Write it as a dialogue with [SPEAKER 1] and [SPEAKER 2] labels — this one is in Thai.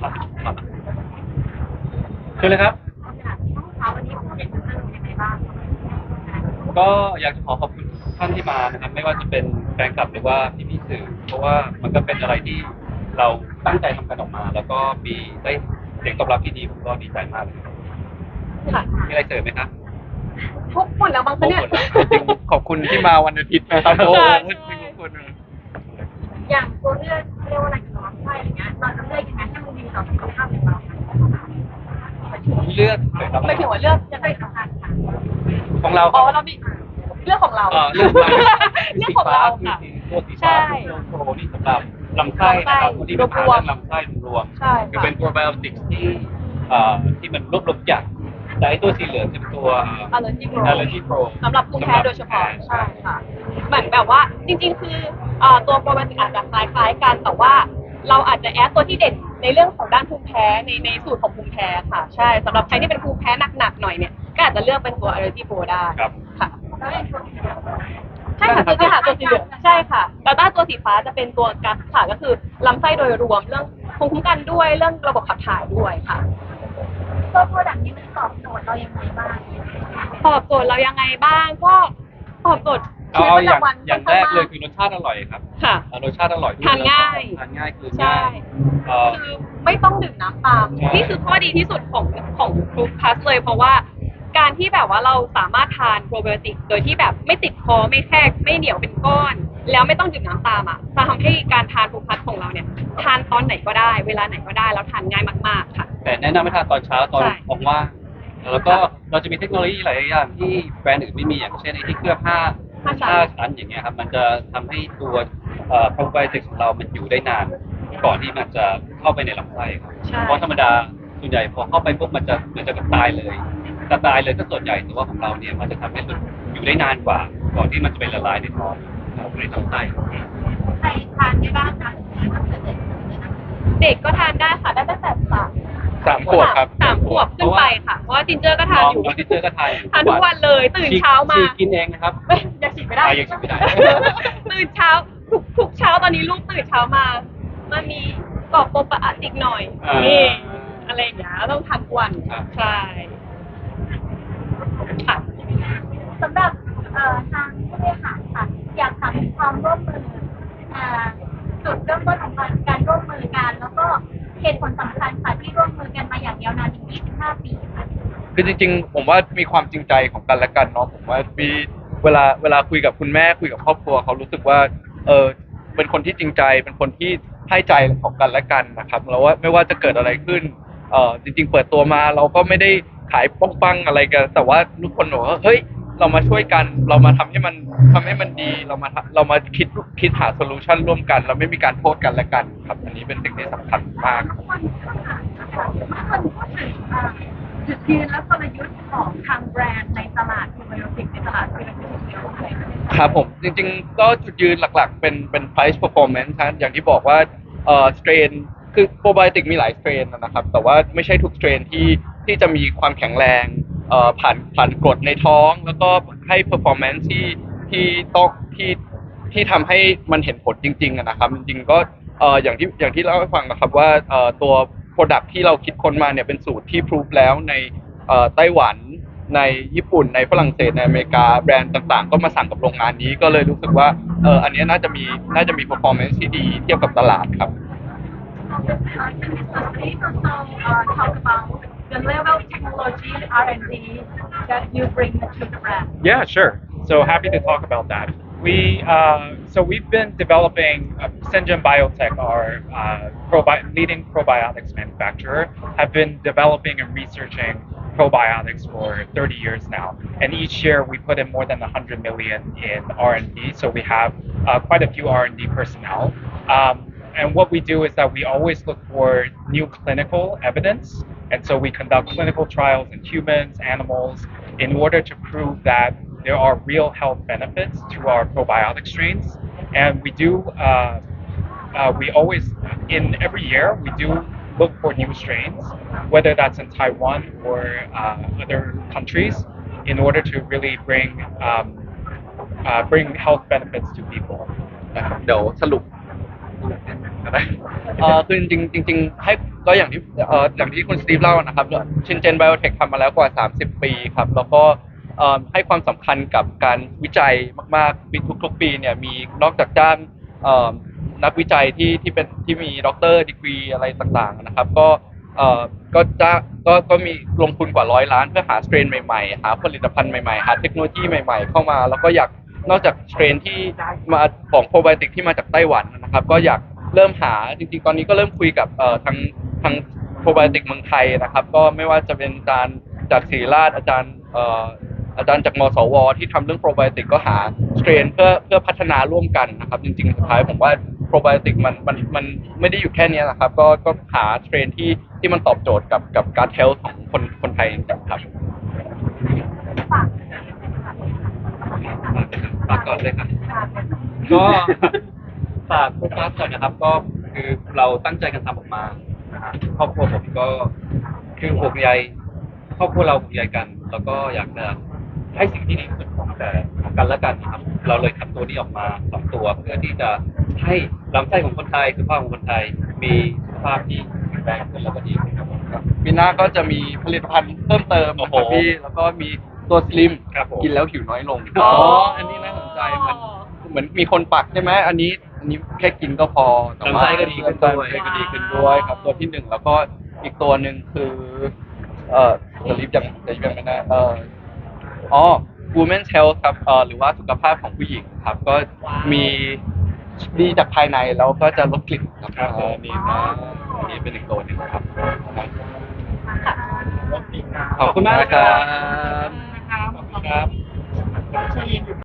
[SPEAKER 1] ครับครับเชิญเลยครับ
[SPEAKER 2] วันนี้พูดอย่างนั้นยังไงบ้าง
[SPEAKER 1] ก็อยากจะขอขอบคุณทุกท่านที่มานะครับ ไม่ว่าจะเป็นแฟนคลับหรือว่าพี่พี่ๆสื่อ เพราะว่ามันก็เป็นอะไรที่เราตั้งใจทำกันออกมา แล้วก็มีได้เสียงตอบรับที่ดีผมก็ดีใจมากเลยครับ
[SPEAKER 3] ค่ะ
[SPEAKER 1] มีอะไรเสริมไหมครับ
[SPEAKER 3] ทุกคนแล้วบางคนเนี่ย
[SPEAKER 1] ทุกคนแล้วจริงๆขอบคุณที่มาวันอาทิตย์นะครับโอ้โห
[SPEAKER 3] ใช่
[SPEAKER 1] ทุกคน เรา
[SPEAKER 3] อ๋อเรามีเรื่องของเรา
[SPEAKER 1] เอ่อเรื่องของเรา
[SPEAKER 3] เรื่องของเราค่ะ
[SPEAKER 1] สีฟ้าคือตัวสี
[SPEAKER 3] ใช่
[SPEAKER 1] ฟ้าคือตัวโปรนี่สำหรับลำไส้นะครับคนที่มีปัญหาเรื่องลำไส้รวม
[SPEAKER 3] ใช่
[SPEAKER 1] คือ
[SPEAKER 3] ค่ะ
[SPEAKER 1] เป็นโปรไบโอติกที่เอ่อที่มันรวบรวมจากแต่ไอ้ตัวสีเหลืองจะเป็นตัว
[SPEAKER 3] Allergy Pro
[SPEAKER 1] Allergy Pro
[SPEAKER 3] สำหรับภูมิแพ้โดยเฉพาะ
[SPEAKER 1] ใช่
[SPEAKER 3] ใช่ค่ะเหมือนแบบว่าจริงๆ คือเอ่อตัวโปรไบโอติกอาจจะคล้ายๆกันแต่ว่าเราอาจจะแอดตัวที่เด่นในเรื่องของด้านภูมิแพ้ในในสูตรของภูมิแพ้ค่ะ ใช่สำหรับใครที่เป็นภูมิแพ้หนักๆหน่อยเนี่ย ก็อาจจะเลือกเป็นตัว Allergy Pro ได้
[SPEAKER 1] ครับ
[SPEAKER 3] ค่ะ
[SPEAKER 2] แล้วไอ้ตัวสีเหลือง
[SPEAKER 3] ใช่ค่ะตัวที่หาตัวสีเหลืองใช่ค่ะแล้วด้านตัวสีฟ้าจะเป็นตัวกัสค่ะก็คือลำไส้โดยรวมเรื่องภูมิคุ้มกันด้วยเรื่องระบบขับถ่ายด้วยค่ะ
[SPEAKER 2] ตัวโปรดักต์นี้มันตอบโจทย์เรายังไงบ้าง
[SPEAKER 3] ตอบโจทย์เรายังไงบ้างก็ตอบโจทย์
[SPEAKER 1] เอา
[SPEAKER 3] ชีวิต
[SPEAKER 1] เอา
[SPEAKER 3] ประ
[SPEAKER 1] อย่าง
[SPEAKER 3] จำวัน
[SPEAKER 1] อย่างแรกเลย
[SPEAKER 3] ค่
[SPEAKER 1] คือรสชาติอร่อยครับ
[SPEAKER 3] ค่ะ
[SPEAKER 1] เอ่อรสชาติอร่อยด้วย
[SPEAKER 3] ทานง่าย
[SPEAKER 1] ทานง่ายคือ
[SPEAKER 3] ใช่
[SPEAKER 1] ง่ายเอ่อ
[SPEAKER 3] คือไม่ต้องดื่มน้ำตาม
[SPEAKER 1] ใช่
[SPEAKER 3] นี่คือข้อดีที่สุดของของฟรุตพัสเลยเพราะว่า การที่แบบว่าเราสามารถทานโปรไบโอติกโดยที่แบบไม่ติดคอไม่แทรกไม่เหนียวเป็นก้อน แล้วไม่ต้องดื่มน้ำตามอะจะทำให้การทานฟรุตพัสของเราเนี่ย ทานตอนไหนก็ได้ เวลาไหนก็ได้แล้วทานง่ายมาก ๆ ค่ะ
[SPEAKER 1] แต่แนะนำให้ทานตอนเช้าตอน
[SPEAKER 3] ใช่
[SPEAKER 1] ว่างๆแล้วก็เราจะมีเทคโนโลยีหลายอย่างที่แบรนด์อื่นไม่มีอย่างเช่นไอ้ที่เคลือบผ้า
[SPEAKER 3] ผ้าชั้น
[SPEAKER 1] ผ้าชั้นอย่างเงี้ยครับมันจะทำให้ตัวโปรไบโอติกของเรามันอยู่ได้นาน ก่อนที่มันจะเข้าไปในลำไส้ครับ
[SPEAKER 3] ใช่
[SPEAKER 1] เพราะธรรมดาส่วนใหญ่พอเข้าไปปุ๊บมันจะมันจะตายเลย จะตายเลยก็ส่วนใหญ่แต่ว่าของเราเนี่ยมันจะทำให้มันอยู่ได้นานกว่า ก่อนที่มันจะไปละลายในท้องนะครับในลำไส้
[SPEAKER 2] ใครทานได้บ้างคะถ้าเกิดเด็กเลยนะ
[SPEAKER 3] เด็กก็ทานได้ค่ะได้ตั้งแต่สาม
[SPEAKER 1] สามขวบครับ
[SPEAKER 3] สามขวบขึ้นไปค่ะเพราะว่าจินเจอร์ก็ทานอยู่
[SPEAKER 1] น้องที่เจอก็ทานอยู่
[SPEAKER 3] ทานทุกวันเลยตื่นเช้ามา
[SPEAKER 1] ฉีกกินเองนะครับ
[SPEAKER 3] ไม่อยากฉีดไม่ได้
[SPEAKER 1] อะยังฉีดไม่ได้
[SPEAKER 3] ตื่นเช้าทุกทุกเช้าตอนนี้ลูกตื่นเช้ามา มันมีกรอบโปรปะอีกหน่อย
[SPEAKER 1] อ่า
[SPEAKER 3] นี่อะไรอย่างเงี้ยต้องทานทุกวัน
[SPEAKER 1] ครับ
[SPEAKER 3] ใช่ค่ะ
[SPEAKER 2] สำหรับเอ่อทางผู้บริหารค่ะ อยากถามถึง ความร่วมมืออ่าจุดเริ่มต้นของการการร่วมมือกันแล้วก็เหตุผลสำคัญค่ะที่ร่วมมือกันมาอย่างยาวนานถึง 25 ปีค่ะ
[SPEAKER 4] คือจริงๆ ผมว่ามีความจริงใจของกันและกันเนาะผมว่ามีเวลาเวลาคุยกับคุณแม่คุยกับครอบครัวเขารู้สึกว่าเออเป็นคนที่จริงใจเป็นคนที่ให้ใจของกันและกันนะครับแล้วว่าไม่ว่าจะเกิดอะไรขึ้นเออจริง ๆ เปิดตัวมาเราก็ไม่ได้ขายป้องปังอะไรกัน แต่ว่าทุกคนบอกว่าเฮ้ย เรามาช่วยกัน เรามาทำให้มันทำให้มันดีเรามาทำเรามาคิดคิดหาโซลูชันร่วมกัน เราไม่มีการโทษกันและกัน ครับ อันนี้เป็นสิ่งที่สำคัญมาก
[SPEAKER 2] ทุกคนพูดถึงอ่าจุดยืนและกลยุทธ์ของทางแบรนด์ในตลาดคูเบโอติกในตลาดคูเบโอติกเดียวเลย
[SPEAKER 4] ครับผม จริงๆ ก็จุดยืนหลักๆ เป็นเป็น price performance ครับอย่างที่บอกว่าเอ่อ strain คือโปรไบโอติกมีหลาย strain นะครับ แต่ว่าไม่ใช่ทุก strain ที่ที่จะมีความแข็งแรงเอ่อ ผ่านผ่านกดในท้อง แล้วก็ให้ performance ที่ที่ต้องที่ที่ทำให้มันเห็นผลจริงๆอะนะครับ จริงๆก็เอ่ออย่างที่อย่างที่เล่าให้ฟังนะครับว่าเอ่อตัว product ที่เราคิดค้นมาเนี่ยเป็นสูตรที่ prove แล้วในเอ่อไต้หวันในญี่ปุ่นในฝรั่งเศสในอเมริกาแบรนด์ต่างๆ ก็มาสั่งกับโรงงานนี้ก็เลยรู้สึกว่าเอออันนี้น่าจะมีน่าจะมี performance ที่ดีเทียบกับตลาดครับ
[SPEAKER 2] Can you talk about the level of technology R&D that you bring to the brand?
[SPEAKER 5] Yeah, sure. So happy to talk about that. We uh, so we've been developing uh, Biotech, our uh, probi- leading probiotics manufacturer, have been developing and researching probiotics for 30 years now. And each year we put in more than 100 million in R&D. So we have uh, quite a few R&D personnel. Um, and what we do is that we always look for new clinical evidence. And so we conduct clinical trials in humans, animals, in order to prove that there are real health benefits to our probiotic strains. And we do, uh, uh, we always, in every year, we do look for new strains, whether that's in Taiwan or uh, other countries, in order to really bring, um, uh, bring health benefits to people.
[SPEAKER 4] นะครับเดี๋ยวสรุป เออคือจริงๆจริง ๆ ให้ก็อย่างที่เอออย่างที่คุณสตีฟเล่านะครับชินเจนไบโอเทคทำมาแล้วกว่า 30 ปีครับ แล้วก็เอ่อให้ความสำคัญกับการวิจัยมากๆปีทุกๆ ปีเนี่ยมีนอกจากจ้างเอ่อนักวิจัยที่ที่เป็นที่มีด็อกเตอร์ดีกรีอะไรต่างๆนะครับ ก็เอ่อก็จะก็ก็มีลงทุนกว่าร้อยล้านเพื่อหาสเตรนใหม่ๆ หาผลิตภัณฑ์ใหม่ๆ หาเทคโนโลยีใหม่ๆ เข้ามา แล้วก็อยากนอกจากสเตรนที่มาของโปรไบโอติกที่มาจากไต้หวันนะครับ ก็อยาก เริ่มหาจริงๆ ตอนนี้ก็เริ่มคุยกับเอ่อทางทางโปรไบโอติกเมืองไทยนะครับ ก็ไม่ว่าจะเป็นอาจารย์จากศรีราชอาจารย์เอ่ออาจารย์จากมสว ที่ทำเรื่องโปรไบโอติกก็หาสเตรนเพื่อเพื่อพัฒนาร่วมกันนะครับจริงๆสุดท้ายผมว่าโปรไบโอติกมันมันมันไม่ได้อยู่แค่เนี้ยนะครับ ก็ก็หาสเตรนที่ที่มันตอบโจทย์กับกับการเทลของคนคนไทยจริงๆครับ
[SPEAKER 2] ฝาก
[SPEAKER 1] ฝากก่อนเลยครับ ก็ ฝากโฟกัสก่อนนะครับ ก็คือเราตั้งใจกันทำออกมานะฮะครอบครัวผมก็คือห่วงใยครอบครัวเราห่วงใยกัน แล้วก็อยากจะให้สิ่งที่ดีที่สุดของแต่ของกันและกันนะครับ เราเลยทำตัวนี้ออกมาสองตัว เพื่อที่จะให้ลำไส้ของคนไทยสุขภาพของคนไทย มีสุขภาพที่แข็งแรงขึ้นแล้วก็ดีขึ้นครับผม
[SPEAKER 4] ปีหน้าก็จะมีผลิตภัณฑ์เพิ่มเติมนะค
[SPEAKER 1] โอ้
[SPEAKER 4] รับ
[SPEAKER 1] โห
[SPEAKER 4] พี่แล้วก็มีตัวสลิม
[SPEAKER 1] ครับผม
[SPEAKER 4] กินแล้วผิวน้อยลง
[SPEAKER 3] อ๋อ
[SPEAKER 4] อันนี้น่าสนใจมันเหมือนมีคนปักใช่ไหมอันนี้ อันนี้แค่กินก็พอแต่ว่า
[SPEAKER 1] ลำไส้ก็ดีขึ้นด้วย
[SPEAKER 4] ลำไส้ก็ดีขึ้นด้วยครับ ตัวที่หนึ่งแล้วก็อีกตัวหนึ่งคือ เอ่อสลิปยังสลิปยังไม่ได้เอ่ออ๋อ women's health ครับเอ่อหรือว่าสุขภาพของผู้หญิงครับ ก็มีดีจากภายในแล้วก็จะลดกลิ่นครับ
[SPEAKER 1] ครับผม
[SPEAKER 4] อันนี้นะอันนี้เป็นอีกตัวหนึ่งครับ
[SPEAKER 2] ค่ะ
[SPEAKER 1] ขอบคุณมากนะครับ
[SPEAKER 4] ขอบคุณครับ